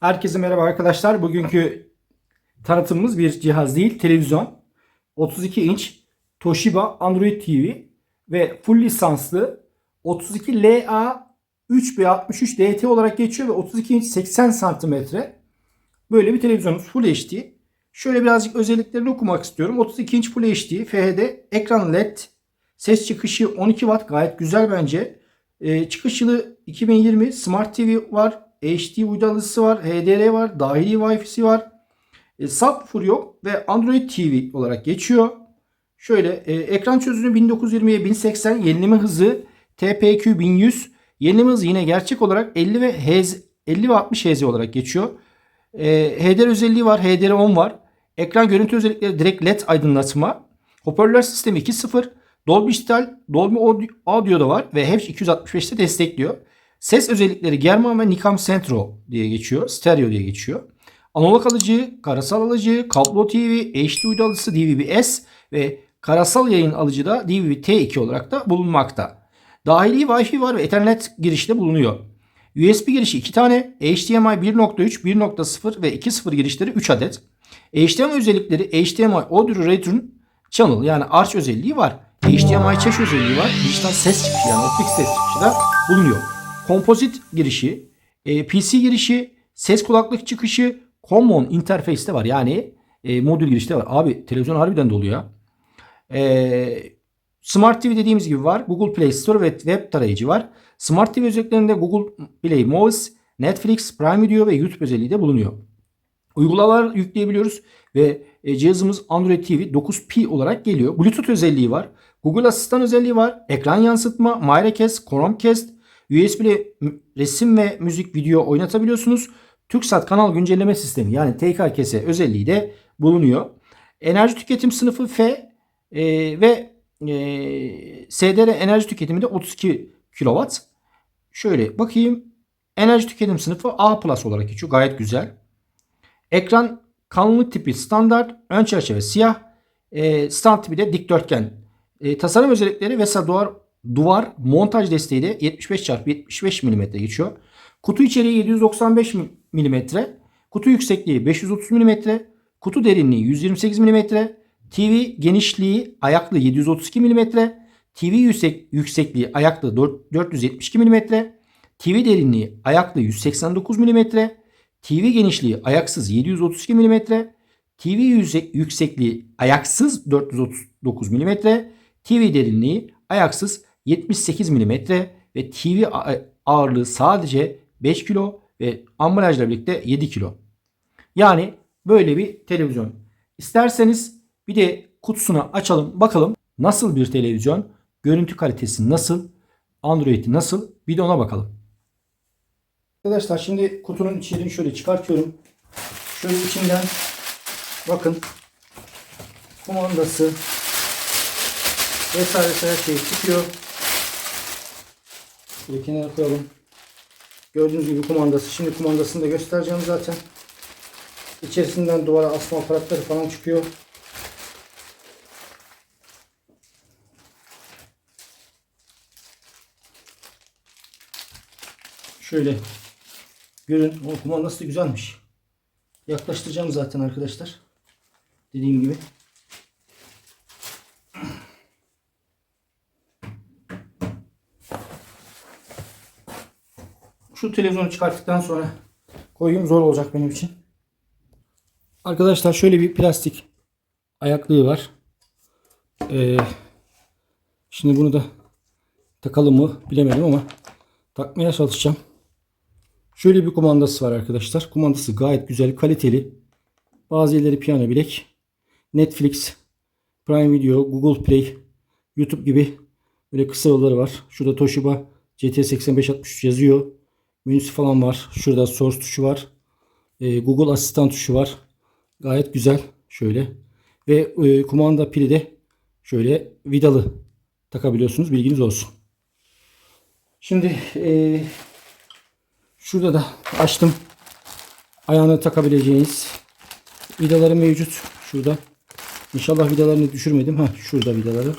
Herkese merhaba arkadaşlar. Bugünkü tanıtımımız bir cihaz değil, televizyon. 32 inç Toshiba Android TV ve full lisanslı 32 LA 3B63 DT olarak geçiyor ve 32 inç 80 santimetre. Böyle bir televizyonumuz Full HD. Şöyle birazcık özelliklerini okumak istiyorum. 32 inç Full HD, FHD, ekran LED, ses çıkışı 12 Watt gayet güzel bence. Ee, çıkış yılı 2020 Smart TV var. HD uydu alıcısı var. HDR var. Dahili Wi-Fi'si var. E, subwoofer yok ve Android TV olarak geçiyor. Şöyle e, ekran çözünürlüğü 1920'ye 1080 yenileme hızı TPQ 1100 yenileme hızı yine gerçek olarak 50 ve Hz 50 ve 60 Hz olarak geçiyor. E, HDR özelliği var. HDR10 var. Ekran görüntü özellikleri direkt LED aydınlatma. Hoparlör sistemi 2.0. Dolby Digital, Dolby Audio, da var ve HEVC 265'te destekliyor. Ses özellikleri German ve Nikam Centro diye geçiyor. Stereo diye geçiyor. Analog alıcı, karasal alıcı, kablo TV, HD uydu alıcısı DVB-S ve karasal yayın alıcı da DVB-T2 olarak da bulunmakta. Dahili Wi-Fi var ve Ethernet girişi de bulunuyor. USB girişi 2 tane, HDMI 1.3, 1.0 ve 2.0 girişleri 3 adet. HDMI özellikleri HDMI Audio Return Channel yani arch özelliği var. HDMI Çeş özelliği var. Dijital ses çıkışı yani optik ses çıkışı da bulunuyor. Kompozit girişi, e, PC girişi, ses kulaklık çıkışı, Common Interface de var. Yani e, modül girişi de var. Abi televizyon harbiden dolu ya. E, Smart TV dediğimiz gibi var. Google Play Store ve web tarayıcı var. Smart TV özelliklerinde Google Play Movies, Netflix, Prime Video ve YouTube özelliği de bulunuyor. Uygulamalar yükleyebiliyoruz ve e, cihazımız Android TV 9P olarak geliyor. Bluetooth özelliği var. Google Asistan özelliği var. Ekran yansıtma, Myrecast, Chromecast, USB ile resim ve müzik video oynatabiliyorsunuz. TürkSat kanal güncelleme sistemi yani TKKS özelliği de bulunuyor. Enerji tüketim sınıfı F e, ve e, SDR enerji tüketimi de 32 kW. Şöyle bakayım. Enerji tüketim sınıfı A plus olarak geçiyor. Gayet güzel. Ekran kalınlık tipi standart. Ön çerçeve siyah. E, stand tipi de dikdörtgen. E, tasarım özellikleri VESA duvar, duvar montaj desteği de 75x75 mm geçiyor. Kutu içeriği 795 mm. Kutu yüksekliği 530 mm. Kutu derinliği 128 mm. TV genişliği ayaklı 732 mm. TV yüksek, yüksekliği ayaklı 472 mm. TV derinliği ayaklı 189 mm. TV genişliği ayaksız 732 mm. TV yüksek, yüksekliği ayaksız 439 mm. TV derinliği ayaksız 78 mm ve TV ağırlığı sadece 5 kilo ve ambalajla birlikte 7 kilo. Yani böyle bir televizyon. İsterseniz bir de kutusunu açalım bakalım nasıl bir televizyon, görüntü kalitesi nasıl, Android'i nasıl bir de ona bakalım. Arkadaşlar şimdi kutunun içeriğini şöyle çıkartıyorum. Şöyle içinden bakın kumandası vesaire her şey çıkıyor. Şöyle kenara koyalım. Gördüğünüz gibi kumandası. Şimdi kumandasını da göstereceğim zaten. İçerisinden duvara asma aparatları falan çıkıyor. Şöyle görün. O kumandası da güzelmiş. Yaklaştıracağım zaten arkadaşlar. Dediğim gibi. Şu televizyonu çıkarttıktan sonra koyayım zor olacak benim için. Arkadaşlar şöyle bir plastik ayaklığı var. Ee, şimdi bunu da takalım mı bilemedim ama takmaya çalışacağım. Şöyle bir kumandası var arkadaşlar. Kumandası gayet güzel, kaliteli. Bazı yerleri piyano bilek. Netflix, Prime Video, Google Play, YouTube gibi böyle kısa yolları var. Şurada Toshiba GT8563 yazıyor. Menüsü falan var. Şurada source tuşu var. Ee, Google asistan tuşu var. Gayet güzel. Şöyle. Ve e, kumanda pili de şöyle vidalı takabiliyorsunuz. Bilginiz olsun. Şimdi e, şurada da açtım. Ayağına takabileceğiniz vidaları mevcut. Şurada. İnşallah vidalarını düşürmedim. Ha şurada vidaları.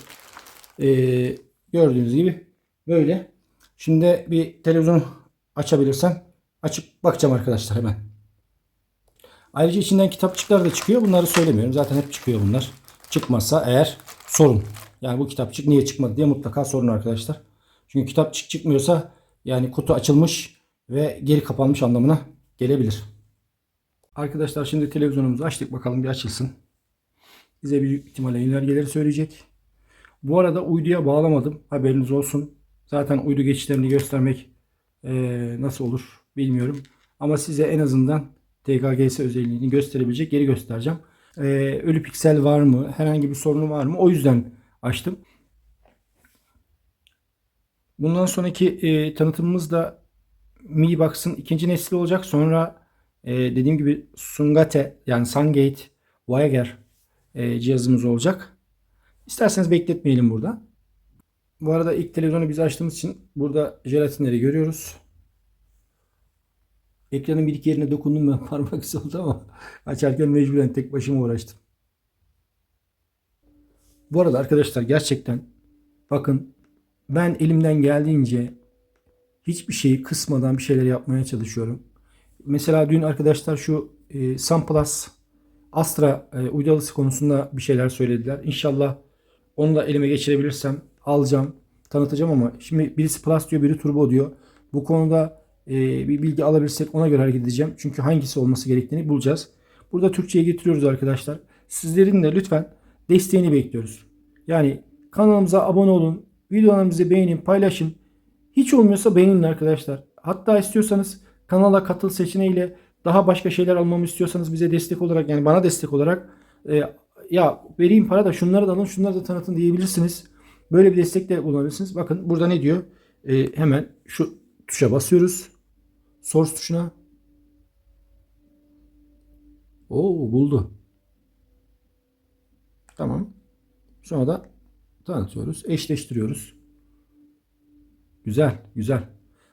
Ee, gördüğünüz gibi böyle. Şimdi bir televizyon açabilirsem açıp bakacağım arkadaşlar hemen. Ayrıca içinden kitapçıklar da çıkıyor. Bunları söylemiyorum. Zaten hep çıkıyor bunlar. Çıkmazsa eğer sorun. Yani bu kitapçık niye çıkmadı diye mutlaka sorun arkadaşlar. Çünkü kitapçık çıkmıyorsa yani kutu açılmış ve geri kapanmış anlamına gelebilir. Arkadaşlar şimdi televizyonumuzu açtık. Bakalım bir açılsın. Bize büyük ihtimalle yönergeleri söyleyecek. Bu arada uyduya bağlamadım. Haberiniz olsun. Zaten uydu geçişlerini göstermek eee, nasıl olur bilmiyorum. Ama size en azından TKGS özelliğini gösterebilecek yeri göstereceğim. Eee, ölü piksel var mı? Herhangi bir sorunu var mı? O yüzden açtım. Bundan sonraki eee, tanıtımımız da Mi Box'ın ikinci nesli olacak. Sonra eee, dediğim gibi Sungate yani Sungate Voyager eee, cihazımız olacak. İsterseniz bekletmeyelim burada. Bu arada ilk televizyonu biz açtığımız için burada jelatinleri görüyoruz. Ekranın bir iki yerine dokundum ben parmak izi oldu ama açarken mecburen tek başıma uğraştım. Bu arada arkadaşlar gerçekten bakın ben elimden geldiğince hiçbir şeyi kısmadan bir şeyler yapmaya çalışıyorum. Mesela dün arkadaşlar şu e, SunPlus Astra e, uydu alısı konusunda bir şeyler söylediler. İnşallah onu da elime geçirebilirsem alacağım, tanıtacağım ama şimdi birisi Plus diyor, biri Turbo diyor. Bu konuda e, bir bilgi alabilirsek ona göre hareket edeceğim. Çünkü hangisi olması gerektiğini bulacağız. Burada Türkçe'ye getiriyoruz arkadaşlar. Sizlerin de lütfen desteğini bekliyoruz. Yani kanalımıza abone olun, videolarımızı beğenin, paylaşın. Hiç olmuyorsa beğenin arkadaşlar. Hatta istiyorsanız kanala katıl seçeneğiyle daha başka şeyler almamı istiyorsanız bize destek olarak yani bana destek olarak e, ya vereyim para da şunları da alın şunları da tanıtın diyebilirsiniz. Böyle bir destek de bulunabilirsiniz. Bakın burada ne diyor? E, hemen şu tuşa basıyoruz. Source tuşuna. Oo buldu. Tamam. Sonra da tanıtıyoruz. Eşleştiriyoruz. Güzel, güzel.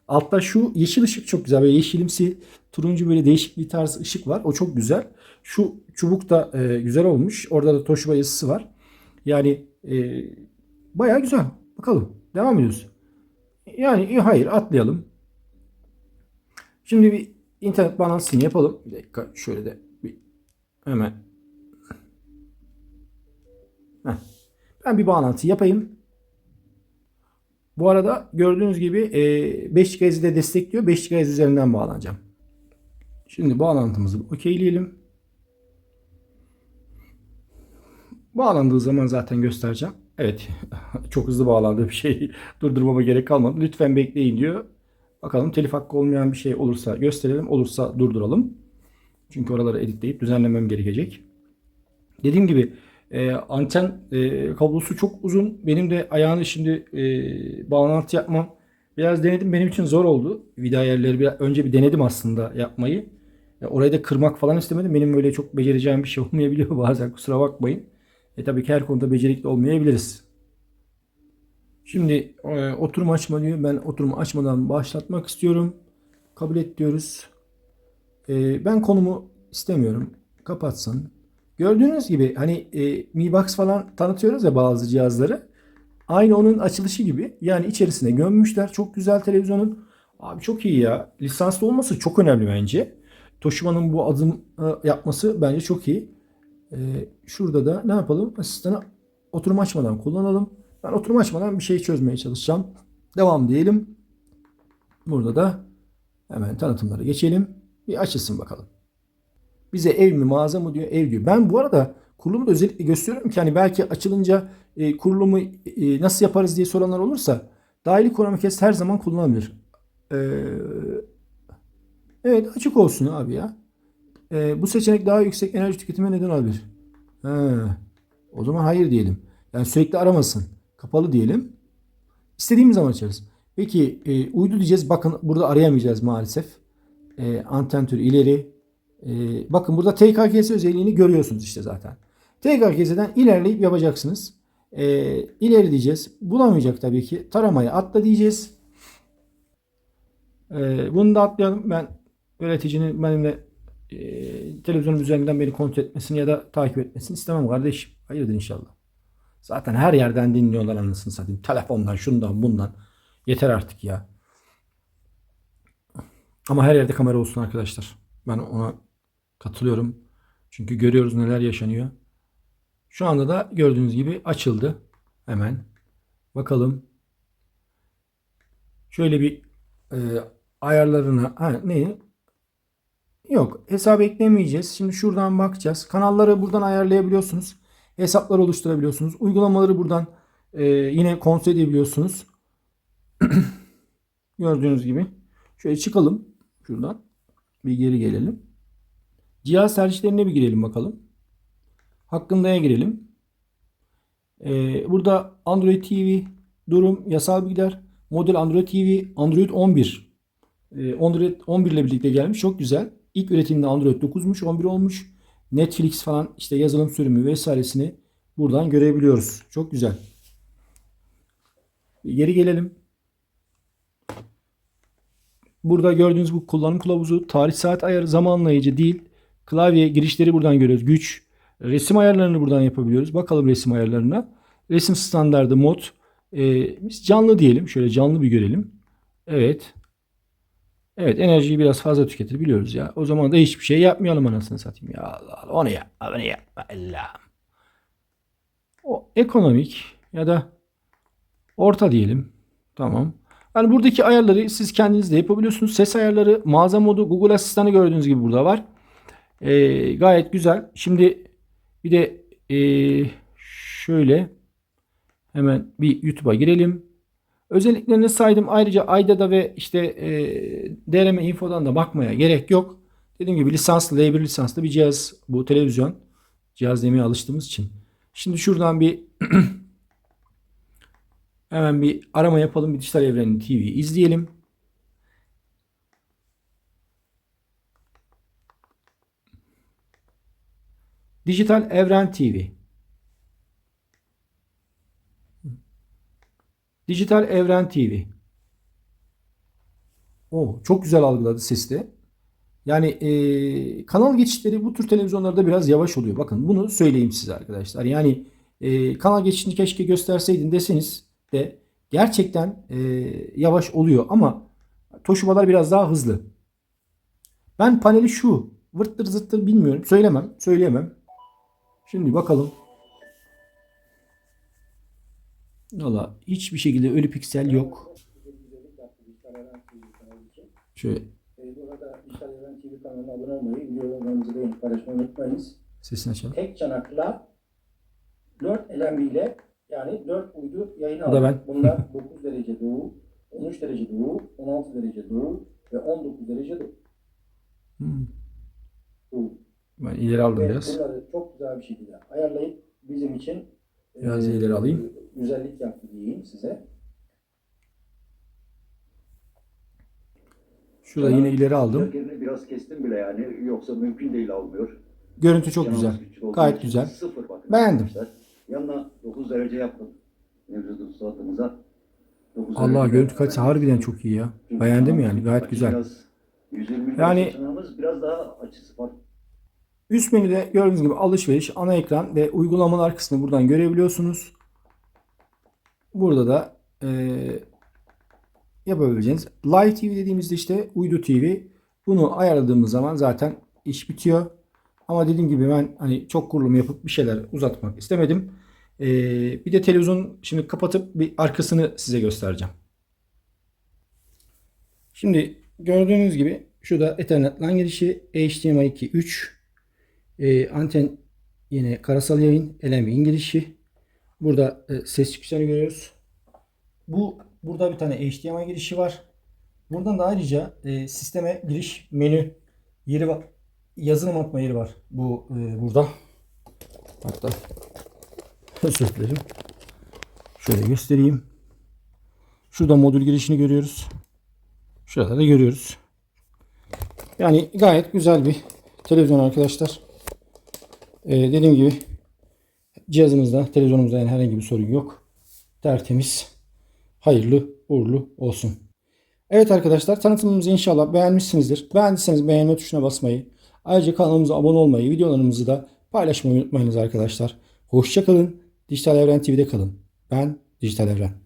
Altta şu yeşil ışık çok güzel. Böyle yeşilimsi, turuncu böyle değişik bir tarz ışık var. O çok güzel. Şu çubuk da e, güzel olmuş. Orada da Toshiba yazısı var. Yani e, bayağı güzel. Bakalım. Devam ediyoruz. Yani hayır atlayalım. Şimdi bir internet bağlantısını yapalım. Bir dakika şöyle de bir hemen. Heh. Ben bir bağlantı yapayım. Bu arada gördüğünüz gibi e, 5 GHz'i de destekliyor. 5 GHz üzerinden bağlanacağım. Şimdi bağlantımızı okeyleyelim. Bağlandığı zaman zaten göstereceğim. Evet. Çok hızlı bağlandığı bir şey durdurmama gerek kalmadı. Lütfen bekleyin diyor. Bakalım telif hakkı olmayan bir şey olursa gösterelim. Olursa durduralım. Çünkü oraları editleyip düzenlemem gerekecek. Dediğim gibi e, anten e, kablosu çok uzun. Benim de ayağını şimdi e, bağlantı yapmam biraz denedim. Benim için zor oldu. Vida yerleri biraz, önce bir denedim aslında yapmayı. E, orayı da kırmak falan istemedim. Benim böyle çok becereceğim bir şey olmayabiliyor bazen kusura bakmayın. E tabii ki her konuda becerikli olmayabiliriz. Şimdi e, oturum açma diyor. Ben oturumu açmadan başlatmak istiyorum. Kabul et diyoruz. E, ben konumu istemiyorum. Kapatsın. Gördüğünüz gibi hani e, Mi Box falan tanıtıyoruz ya bazı cihazları. Aynı onun açılışı gibi. Yani içerisine gömmüşler. Çok güzel televizyonun. Abi çok iyi ya. Lisanslı olması çok önemli bence. Toshiba'nın bu adım e, yapması bence çok iyi. E, şurada da ne yapalım? Asistanı oturum açmadan kullanalım. Ben oturum açmadan bir şey çözmeye çalışacağım. Devam diyelim. Burada da hemen tanıtımlara geçelim. Bir açılsın bakalım. Bize ev mi mağaza mı diyor ev diyor. Ben bu arada kurulumu da özellikle gösteriyorum ki hani belki açılınca e, kurulumu e, nasıl yaparız diye soranlar olursa dahili koruma kes her zaman kullanılabilir. Ee, evet açık olsun abi ya. Ee, bu seçenek daha yüksek enerji tüketime neden olabilir. Ha, o zaman hayır diyelim. Yani sürekli aramasın. Kapalı diyelim. İstediğimiz zaman açarız. Peki e, uydu diyeceğiz. Bakın burada arayamayacağız maalesef. E, anten türü ileri. E, bakın burada TKKS özelliğini görüyorsunuz işte zaten. TKKS'den ilerleyip yapacaksınız. E, ileri diyeceğiz. Bulamayacak tabii ki. Taramayı atla diyeceğiz. E, bunu da atlayalım. Ben öğreticinin benimle e, televizyonum üzerinden beni kontrol etmesini ya da takip etmesini istemem kardeşim. Hayırdır inşallah. Zaten her yerden dinliyorlar anasını satayım. Telefondan, şundan, bundan. Yeter artık ya. Ama her yerde kamera olsun arkadaşlar. Ben ona Katılıyorum. Çünkü görüyoruz neler yaşanıyor. Şu anda da gördüğünüz gibi açıldı. Hemen bakalım. Şöyle bir e, ayarlarına ha, ne? Yok hesap eklemeyeceğiz. Şimdi şuradan bakacağız. Kanalları buradan ayarlayabiliyorsunuz. Hesaplar oluşturabiliyorsunuz. Uygulamaları buradan e, yine kontrol edebiliyorsunuz. Gördüğünüz gibi. Şöyle çıkalım. Şuradan. Bir geri gelelim. Cihaz tercihlerine bir girelim bakalım. Hakkında'ya girelim. Ee, burada Android TV, durum, yasal bilgiler, model Android TV, Android 11. Ee, Android 11 ile birlikte gelmiş. Çok güzel. İlk üretimde Android 9'muş, 11 olmuş. Netflix falan işte yazılım sürümü vesairesini buradan görebiliyoruz. Çok güzel. Geri gelelim. Burada gördüğünüz bu kullanım kılavuzu tarih saat ayarı zamanlayıcı değil. Klavye girişleri buradan görüyoruz. Güç. Resim ayarlarını buradan yapabiliyoruz. Bakalım resim ayarlarına. Resim standardı mod. Ee, biz canlı diyelim. Şöyle canlı bir görelim. Evet. Evet enerjiyi biraz fazla tüketir biliyoruz ya. O zaman da hiçbir şey yapmayalım anasını satayım. Ya Allah Allah. Onu yap. Onu yap. Allah'ım. O ekonomik ya da orta diyelim. Tamam. Yani buradaki ayarları siz kendiniz de yapabiliyorsunuz. Ses ayarları, mağaza modu, Google Asistan'ı gördüğünüz gibi burada var. Ee, gayet güzel. Şimdi bir de ee, şöyle hemen bir YouTube'a girelim. Özelliklerini saydım. Ayrıca Ayda'da ve işte ee, DRM Info'dan da bakmaya gerek yok. Dediğim gibi lisanslı, L1 lisanslı bir cihaz bu televizyon. Cihaz demeye alıştığımız için. Şimdi şuradan bir Hemen bir arama yapalım. Bir Dijital Evren TV izleyelim. Dijital Evren TV. Dijital Evren TV. O çok güzel algıladı sesi de. Yani e, kanal geçişleri bu tür televizyonlarda biraz yavaş oluyor. Bakın bunu söyleyeyim size arkadaşlar. Yani e, kanal geçişini keşke gösterseydin deseniz de gerçekten e, yavaş oluyor ama Toshiba'lar biraz daha hızlı. Ben paneli şu vırttır zıttır bilmiyorum. Söylemem. Söyleyemem. Şimdi bakalım. Valla hiçbir şekilde ölü piksel yok. Şöyle sesini açalım. Tek çanakla 4 LMB ile yani 4 uydu yayın da ben. Bunlar 9 derece doğu, 13 derece doğu, 16 derece doğu ve 19 derece doğu. Hmm. doğu. Ben ileri aldım Ve biraz. bunları çok güzel bir şekilde ayarlayıp bizim için Biraz ileri alayım. Güzellik yaptı diyeyim size. Şurada yine ileri aldım. Biraz kestim bile yani. Yoksa mümkün değil almıyor. Görüntü çok Canımız güzel. küçük olduğu Gayet için güzel. Sıfır bakın. Beğendim. arkadaşlar. Yanına 9 derece yaptım. Mevcut suatımıza. 9 Allah derece görüntü kalitesi harbiden çok iyi ya. Beğendim yani gayet açı güzel. Biraz 120 Yani- yani, biraz daha açısı farklı. Üst menüde gördüğünüz gibi alışveriş, ana ekran ve uygulamalar kısmını buradan görebiliyorsunuz. Burada da eee yapabileceğiniz Live TV dediğimizde işte uydu TV. Bunu ayarladığımız zaman zaten iş bitiyor. Ama dediğim gibi ben hani çok kurulum yapıp bir şeyler uzatmak istemedim. Eee, bir de televizyon şimdi kapatıp bir arkasını size göstereceğim. Şimdi gördüğünüz gibi şurada Ethernet LAN girişi HDMI 2 3 e, anten yine karasal yayın LMI girişi. Burada e, ses çıkışlarını görüyoruz. Bu burada bir tane HDMI girişi var. Buradan da ayrıca e, sisteme giriş menü yeri var. Yazılım atma yeri var. Bu e, burada. Hatta özür dilerim. Şöyle göstereyim. Şurada modül girişini görüyoruz. Şurada da görüyoruz. Yani gayet güzel bir televizyon arkadaşlar. Ee, dediğim gibi cihazımızda, televizyonumuzda yani herhangi bir sorun yok. Tertemiz, hayırlı, uğurlu olsun. Evet arkadaşlar tanıtımımızı inşallah beğenmişsinizdir. Beğendiyseniz beğenme tuşuna basmayı, ayrıca kanalımıza abone olmayı, videolarımızı da paylaşmayı unutmayınız arkadaşlar. Hoşçakalın. Dijital Evren TV'de kalın. Ben Dijital Evren.